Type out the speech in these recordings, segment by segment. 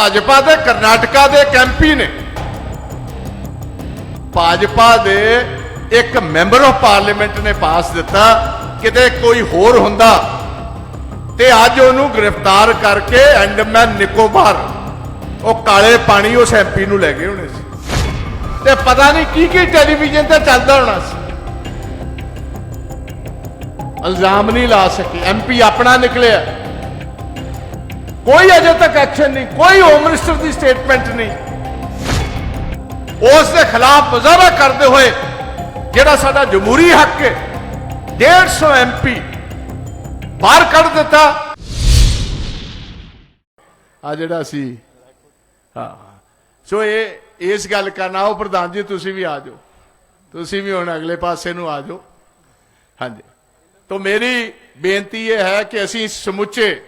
ਭਾਜਪਾ ਦੇ ਕਰਨਾਟਕਾ ਦੇ ਕੈਂਪੀ ਨੇ। ਭਾਜਪਾ ਦੇ ਇੱਕ ਮੈਂਬਰ ਆਫ ਪਾਰਲੀਮੈਂਟ ਨੇ ਪਾਸ ਦਿੱਤਾ, ਕਿਤੇ ਕੋਈ ਹੋਰ ਹੁੰਦਾ। ਤੇ ਅੱਜ ਉਹਨੂੰ ਗ੍ਰਿਫਤਾਰ ਕਰਕੇ ਐਂਡਮੈਨ ਨਿਕੋਬਾਰ, ਉਹ ਕਾਲੇ ਪਾਣੀ ਉਸ ਐਮਪੀ ਨੂੰ ਲੈ ਗਏ ਹੋਣੇ ਸੀ। ਤੇ ਪਤਾ ਨਹੀਂ ਕੀ ਕੀ ਟੈਲੀਵਿਜ਼ਨ ਤੇ ਚੱਲਦਾ ਹੋਣਾ ਸੀ। ਇਲਜ਼ਾਮ ਨਹੀਂ ਲਾ ਸਕੇ। ਐਮਪੀ ਆਪਣਾ ਨਿਕਲਿਆ। ਕੋਈ ਅਜੇ ਤੱਕ ਐਕਸ਼ਨ ਨਹੀਂ, ਕੋਈ ਹੋਮ ਮਿਨਿਸਟਰ ਦੀ ਸਟੇਟਮੈਂਟ ਨਹੀਂ। ਉਸ ਦੇ ਖਿਲਾਫ ਮੁਜ਼ਾਹਰਾ ਕਰਦੇ ਹੋਏ, ਜਿਹੜਾ ਸਾਡਾ ਜਮਹੂਰੀ ਹੱਕ ਹੈ 150 ਐਮਪੀ ਬਾਹਰ ਕੱਢ ਦਿੱਤਾ। ਆ ਜਿਹੜਾ ਸੀ ਹਾਂ। ਸੋ ਇਹ, ਇਸ ਗੱਲ ਕਰਨਾ, ਉਹ ਪ੍ਰਧਾਨ ਜੀ, ਤੁਸੀਂ ਵੀ ਆ ਜਾਓ। ਤੁਸੀਂ ਵੀ ਹੁਣ ਅਗਲੇ ਪਾਸੇ ਨੂੰ ਆ ਜਾਓ। ਹਾਂਜੀ। ਤੋਂ ਮੇਰੀ ਬੇਨਤੀ ਇਹ ਹੈ ਕਿ ਅਸੀਂ ਸਮੁੱਚੇ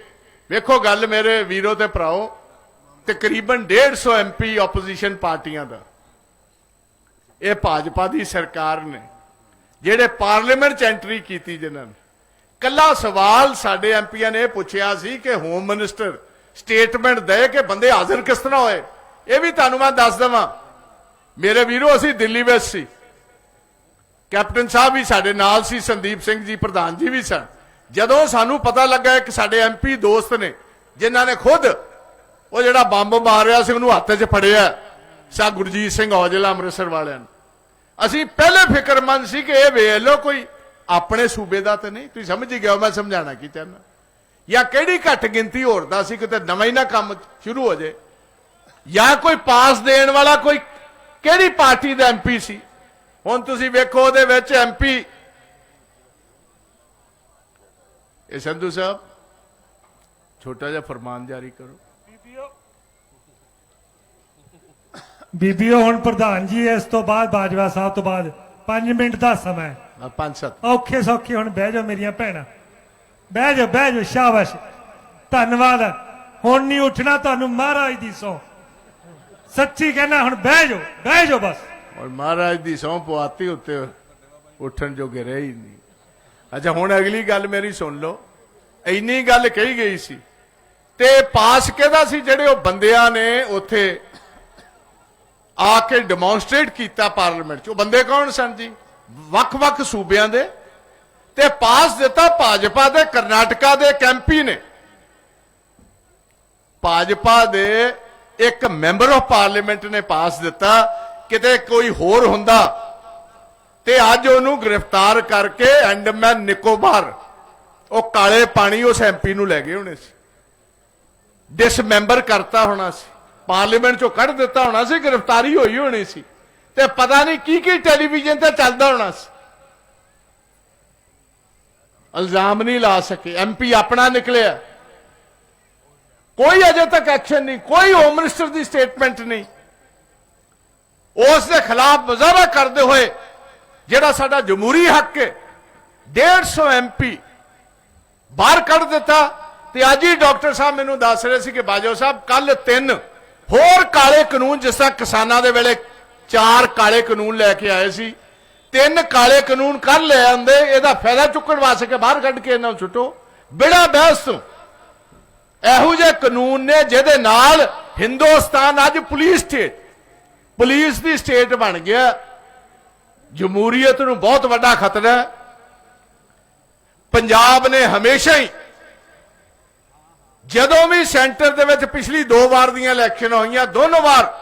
ਵੇਖੋ ਗੱਲ ਮੇਰੇ ਵੀਰੋ ਤੇ ਭਰਾਓ, ਤਕਰੀਬਨ 150 ਐਮਪੀ ਆਪੋਜੀਸ਼ਨ ਪਾਰਟੀਆਂ ਦਾ। ਇਹ ਭਾਜਪਾ ਦੀ ਸਰਕਾਰ ਨੇ, ਜਿਹੜੇ ਪਾਰਲੀਮੈਂਟ ਚ ਐਂਟਰੀ ਕੀਤੀ ਜਿਨ੍ਹਾਂ ਨੇ। ਕੱਲਾ ਸਵਾਲ ਸਾਡੇ ਐਮਪੀਆਂ ਨੇ ਇਹ ਪੁੱਛਿਆ ਸੀ ਕਿ ਹੋਮ ਮਿਨਿਸਟਰ ਸਟੇਟਮੈਂਟ ਦੇ ਕਿ ਬੰਦੇ ਹਾਜ਼ਰ ਕਿਸ ਤਰ੍ਹਾਂ ਹੋਏ? ਇਹ ਵੀ ਤੁਹਾਨੂੰ ਮੈਂ ਦੱਸ ਦਵਾਂ। ਮੇਰੇ ਵੀਰੋ, ਅਸੀਂ ਦਿੱਲੀ ਵਿੱਚ ਸੀ। ਕੈਪਟਨ ਸਾਹਿਬ ਵੀ ਸਾਡੇ ਨਾਲ ਸੀ, ਸੰਦੀਪ ਸਿੰਘ ਜੀ ਪ੍ਰਧਾਨ ਜੀ ਵੀ ਸਨ। ਜਦੋਂ ਸਾਨੂੰ ਪਤਾ ਲੱਗਾ ਕਿ ਸਾਡੇ ਐਮਪੀ ਦੋਸਤ ਨੇ, ਜਿਨ੍ਹਾਂ ਨੇ ਖੁਦ ਉਹ ਜਿਹੜਾ ਬੰਬ ਮਾਰਿਆ ਸੀ, ਉਹਨੂੰ ਹੱਥ 'ਚ ਫੜਿਆ, ਸਾ ਗੁਰਜੀਤ ਸਿੰਘ ਔਜਲਾ ਅੰਮ੍ਰਿਤਸਰ ਵਾਲਿਆਂ ਨੂੰ। ਅਸੀਂ ਪਹਿਲੇ ਫਿਕਰਮੰਦ ਸੀ ਕਿ ਇਹ ਵੇਖ ਲਓ ਕੋਈ ਆਪਣੇ ਸੂਬੇ ਦਾ ਤਾਂ ਨਹੀਂ, ਤੁਸੀਂ ਸਮਝ ਹੀ ਗਏ ਮੈਂ ਸਮਝਾਣਾ ਕੀ ਚਾਹੁੰਦਾ। ਜਾਂ ਕਿਹੜੀ ਘੱਟ ਗਿਣਤੀ ਹੋਰ ਦਾ ਸੀ, ਕਿਤੇ ਨਵਾਂ ਹੀ ਨਾ ਕੰਮ ਸ਼ੁਰੂ ਹੋ ਜੇ ਜਾਂ ਕੋਈ ਪਾਸ ਦੇਣ ਵਾਲਾ ਕੋਈ ਕਿਹੜੀ ਪਾਰਟੀ ਦਾ ਐਮਪੀ ਸੀ? ਹੁਣ ਤੁਸੀਂ ਵੇਖੋ ਉਹਦੇ ਵਿੱਚ ਐਮਪੀ ਇਹ ਸੰਧੂ ਸਾਹਿਬ ਛੋਟਾ ਜਿਹਾ ਫਰਮਾਨ ਜਾਰੀ ਕਰੋ। ਬੀਬੀਓ। ਹੁਣ ਪ੍ਰਧਾਨ ਜੀ ਇਸ ਤੋਂ ਬਾਅਦ ਬਾਜਵਾ ਸਾਹਿਬ ਤੋਂ ਬਾਅਦ 5 ਮਿੰਟ ਦਾ ਸਮਾਂ ਹੈ। ਆ ਪੰਜ ਸੱਤ। ਔਖੇ ਸੌਖੇ ਹੁਣ ਬਹਿ ਜਾਓ ਮੇਰੀਆਂ ਭੈਣਾਂ। ਬਹਿ ਜਾਓ ਬਹਿ ਜਾਓ ਸ਼ਾਬਾਸ਼। ਧੰਨਵਾਦ। ਹੁਣ ਨਹੀਂ ਉੱਠਣਾ ਤੁਹਾਨੂੰ ਮਹਾਰਾਜ ਦੀ ਸੌ ਸੱਚੀ ਕਹਿਣਾ ਹੁਣ ਬਹਿ ਜਾਓ ਬਹਿ ਜਾਓ ਬਸ। ਔਰ ਮਹਾਰਾਜ ਦੀ ਸਹੁੰ ਪਵਾਤੀ ਉੱਤੇ ਉੱਠਣ ਜੋਗੇ ਰਹੇ ਹੀ ਨਹੀਂ। ਅੱਛਾ ਹੁਣ ਅਗਲੀ ਗੱਲ ਮੇਰੀ ਸੁਣ ਲਓ। ਇੰਨੀ ਗੱਲ ਕਹੀ ਗਈ ਸੀ। ਤੇ ਪਾਸ ਕਿਹਦਾ ਸੀ ਜਿਹੜੇ ਉਹ ਬੰਦਿਆਂ ਨੇ ਉੱਥੇ ਆ ਕੇ ਡੈਮੋਨਸਟ੍ਰੇਟ ਕੀਤਾ ਪਾਰਲੀਮੈਂਟ 'ਚ? ਉਹ ਬੰਦੇ ਕੌਣ ਸਨ ਜੀ? ਵੱਖ-ਵੱਖ ਸੂਬਿਆਂ ਦੇ। ਤੇ ਪਾਸ ਦਿੱਤਾ ਭਾਜਪਾ ਦੇ, ਕਰਨਾਟਕਾ ਦੇ ਕੈਂਪੀ ਨੇ। ਭਾਜਪਾ ਦੇ ਇੱਕ ਮੈਂਬਰ ਆਫ ਪਾਰਲੀਮੈਂਟ ਨੇ ਪਾਸ ਦਿੱਤਾ। ਕਿਤੇ ਕੋਈ ਹੋਰ ਹੁੰਦਾ। ਤੇ ਅੱਜ ਉਹਨੂੰ ਗ੍ਰਿਫਤਾਰ ਕਰਕੇ ਐਂਡਮੈਨ ਨਿਕੋਬਾਰ ਉਹ ਕਾਲੇ ਪਾਣੀ ਉਸ ਐਮਪੀ ਨੂੰ ਲੈ ਗਏ ਹੋਣੇ ਸੀ। ਡਿਸਮੈਂਬਰ ਕਰਤਾ ਹੋਣਾ ਸੀ। ਪਾਰਲੀਮੈਂਟ ਚੋਂ ਕੱਢ ਦਿੱਤਾ ਹੋਣਾ ਸੀ, ਗ੍ਰਿਫਤਾਰੀ ਹੋਈ ਹੋਣੀ ਸੀ। ਤੇ ਪਤਾ ਨਹੀਂ ਕੀ ਕੀ ਟੈਲੀਵਿਜ਼ਨ ਤੇ ਚੱਲਦਾ ਹੋਣਾ ਸੀ। ਇਲਜ਼ਾਮ ਨਹੀਂ ਲਾ ਸਕੇ। ਐਮਪੀ ਆਪਣਾ ਨਿਕਲਿਆ। ਕੋਈ ਅਜੇ ਤੱਕ ਐਕਸ਼ਨ ਨਹੀਂ, ਕੋਈ ਹੋਮ ਮਿਨਿਸਟਰ ਦੀ ਸਟੇਟਮੈਂਟ ਨਹੀਂ। ਉਸ ਦੇ ਖਿਲਾਫ ਮੁਜ਼ਾਹਰਾ ਕਰਦੇ ਹੋਏ, ਜਿਹੜਾ ਸਾਡਾ ਜਮਹੂਰੀ ਹੱਕ ਹੈ 150 ਐਮਪੀ ਬਾਹਰ ਕੱਢ ਦਿੱਤਾ ਤੇ ਅੱਜ ਹੀ ਡਾਕਟਰ ਸਾਹਿਬ ਮੈਨੂੰ ਦੱਸ ਰਹੇ ਸੀ ਕਿ ਬਾਜੋ ਸਾਹਿਬ ਕੱਲ ਤਿੰਨ ਹੋਰ ਕਾਲੇ ਕਾਨੂੰਨ, ਜਿਸ ਤਰ੍ਹਾਂ ਕਿਸਾਨਾਂ ਦੇ ਵੇਲੇ ਚਾਰ ਕਾਲੇ ਕਾਨੂੰਨ ਲੈ ਕੇ ਆਏ ਸੀ, ਤਿੰਨ ਕਾਲੇ ਕਾਨੂੰਨ ਕਰ ਲੈ ਆਂਦੇ ਇਹਦਾ ਫਾਇਦਾ ਚੁੱਕਣ ਵਾਸਤੇ ਬਾਹਰ ਕੱਢ ਕੇ ਇਹਨਾਂ ਨੂੰ ਛੁੱਟੋ ਬਿੜਾ ਬਹਿਸ ਤੋਂ। ਇਹੋ ਜਿਹੇ ਕਾਨੂੰਨ ਨੇ ਜਿਹਦੇ ਨਾਲ ਹਿੰਦੁਸਤਾਨ ਅੱਜ ਪੁਲਿਸ ਸਟੇਟ ਪੁਲਿਸ ਦੀ ਸਟੇਟ ਬਣ ਗਿਆ। ਜਮਹੂਰੀਅਤ ਨੂੰ ਬਹੁਤ ਵੱਡਾ ਖਤਰਾ ਹੈ। ਪੰਜਾਬ ਨੇ ਹਮੇਸ਼ਾ ਹੀ ਜਦੋਂ ਵੀ ਸੈਂਟਰ ਦੇ ਵਿੱਚ ਪਿਛਲੀ ਦੋ ਵਾਰ ਦੀਆਂ ਇਲੈਕਸ਼ਨ ਹੋਈਆਂ, ਦੋਨੋਂ ਵਾਰ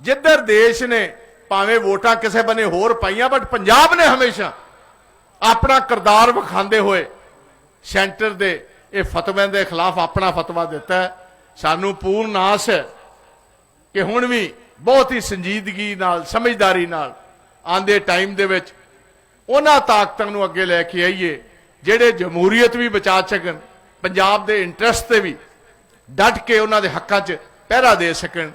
ਜਿੱਧਰ ਦੇਸ਼ ਨੇ ਭਾਵੇਂ ਵੋਟਾਂ ਕਿਸੇ ਬਨੇ ਹੋਰ ਪਾਈਆਂ ਬਟ ਪੰਜਾਬ ਨੇ ਹਮੇਸ਼ਾ ਆਪਣਾ ਕਿਰਦਾਰ ਵਿਖਾਉਂਦੇ ਹੋਏ ਸੈਂਟਰ ਦੇ, ਇਹ ਫਤਵਿਆਂ ਦੇ ਖਿਲਾਫ ਆਪਣਾ ਫਤਵਾ ਦਿੱਤਾ ਸਾਨੂੰ ਪੂਰਨ ਆਸ ਹੈ ਕਿ ਹੁਣ ਵੀ ਬਹੁਤ ਹੀ ਸੰਜੀਦਗੀ ਨਾਲ, ਸਮਝਦਾਰੀ ਨਾਲ ਆਂਦੇ ਟਾਈਮ ਦੇ ਵਿੱਚ ਉਹਨਾਂ ਤਾਕਤਾਂ ਨੂੰ ਅੱਗੇ ਲੈ ਕੇ ਆਈਏ। ਜਿਹੜੇ ਜਮਹੂਰੀਅਤ ਵੀ ਬਚਾ ਸਕਣ, ਪੰਜਾਬ ਦੇ ਇੰਟਰਸਟ ਤੇ ਵੀ ਡਟ ਕੇ ਉਹਨਾਂ ਦੇ ਹੱਕਾਂ 'ਚ ਪਹਿਰਾ ਦੇ ਸਕਣ।